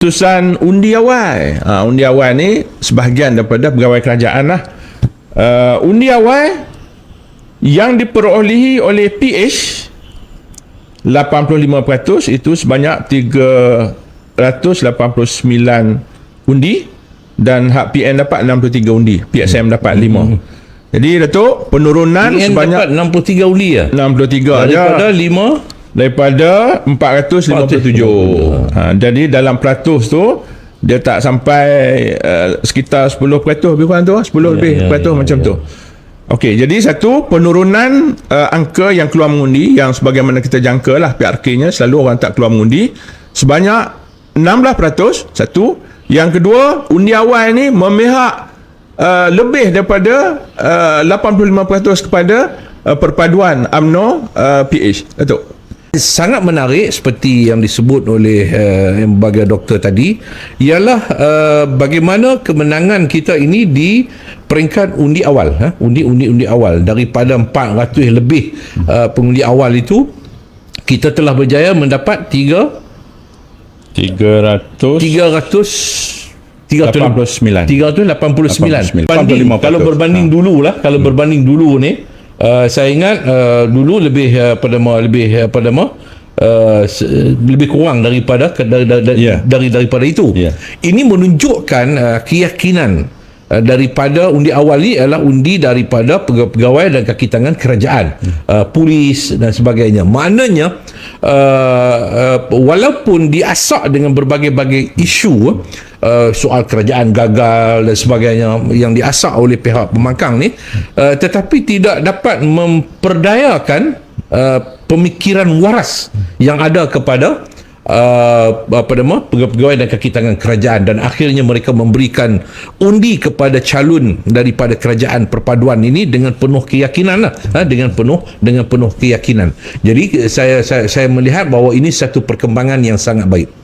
Keputusan undi awal. Ha, undi awal ni sebahagian daripada pegawai kerajaan lah. Uh, undi awal yang diperolehi oleh PH 85% itu sebanyak 389 undi dan hak PN dapat 63 undi. PSM dapat 5. Jadi Datuk, penurunan PN sebanyak dapat 63 undi ya. 63 Daripada aja 5 daripada 457. Ha, jadi dalam peratus tu dia tak sampai uh, sekitar 10% lebih kurang tu 10 ya, lebih ya, peratus ya, macam ya. tu. Okey, jadi satu penurunan uh, angka yang keluar mengundi yang sebagaimana kita jangka lah PRK-nya selalu orang tak keluar mengundi sebanyak 16%. Satu, yang kedua undi awal ni memihak uh, lebih daripada uh, 85% kepada uh, perpaduan AMNO uh, PH. Datuk. Sangat menarik seperti yang disebut oleh uh, yang bagai doktor tadi ialah uh, bagaimana kemenangan kita ini di peringkat undi awal ha? undi undi undi awal daripada 400 lebih uh, pengundi awal itu kita telah berjaya mendapat 3 300 300 89. 389 89. Banding, 85%. kalau berbanding Ha. dulu lah kalau berbanding dulu ni uh, saya ingat uh, dulu lebih uh, pada ma lebih uh, pada Uh, lebih kurang daripada dari dari, dari, Ya. dari daripada itu. Ya. Ini menunjukkan uh, keyakinan uh, daripada undi awal ini adalah undi daripada pega- pegawai dan kaki tangan kerajaan, uh, polis dan sebagainya. Maknanya uh, uh, walaupun diasak dengan berbagai-bagai isu uh, soal kerajaan gagal dan sebagainya yang diasak oleh pihak pembangkang ni uh, tetapi tidak dapat memperdayakan uh, pemikiran waras yang ada kepada uh, apa nama pegawai dan kaki tangan kerajaan. Dan akhirnya mereka memberikan undi kepada calon daripada kerajaan perpaduan ini dengan penuh keyakinan lah. Ha, dengan penuh dengan penuh keyakinan. Jadi saya saya saya melihat bahawa ini satu perkembangan yang sangat baik